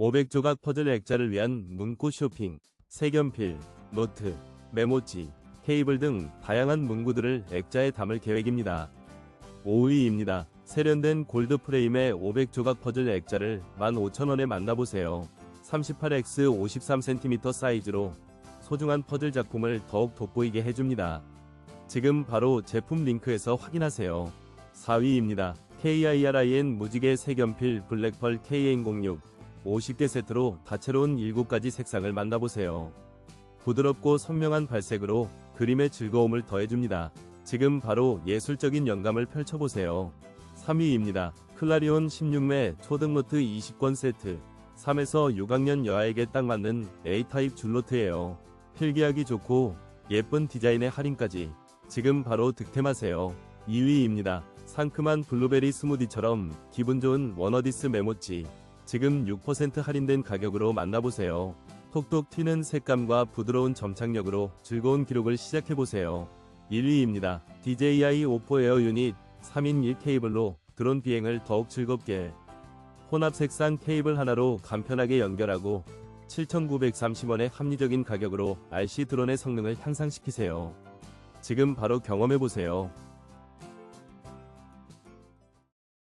500조각 퍼즐 액자를 위한 문구 쇼핑, 색연필, 노트, 메모지, 케이블 등 다양한 문구들을 액자에 담을 계획입니다. 5위입니다. 세련된 골드 프레임의 500조각 퍼즐 액자를 15,000원에 만나보세요. 38x 53cm 사이즈로 소중한 퍼즐 작품을 더욱 돋보이게 해줍니다. 지금 바로 제품 링크에서 확인하세요. 4위입니다. KIRIN 무지개 색연필 블랙펄 KN06 50개 세트로 다채로운 7가지 색상을 만나보세요. 부드럽고 선명한 발색으로 그림의 즐거움을 더해줍니다. 지금 바로 예술적인 영감을 펼쳐보세요. 3위입니다. 클라리온 16매 초등노트 20권 세트 3에서 6학년 여아에게 딱 맞는 A타입 줄노트예요. 필기하기 좋고 예쁜 디자인의 할인까지 지금 바로 득템하세요. 2위입니다. 상큼한 블루베리 스무디처럼 기분 좋은 워너디스 메모지 지금 6% 할인된 가격으로 만나보세요. 톡톡 튀는 색감과 부드러운 점착력으로 즐거운 기록을 시작해보세요. 1위입니다. DJI 오포 에어 유닛 3인 1 케이블로 드론 비행을 더욱 즐겁게 혼합 색상 케이블 하나로 간편하게 연결하고 7,930원의 합리적인 가격으로 RC 드론의 성능을 향상시키세요. 지금 바로 경험해보세요.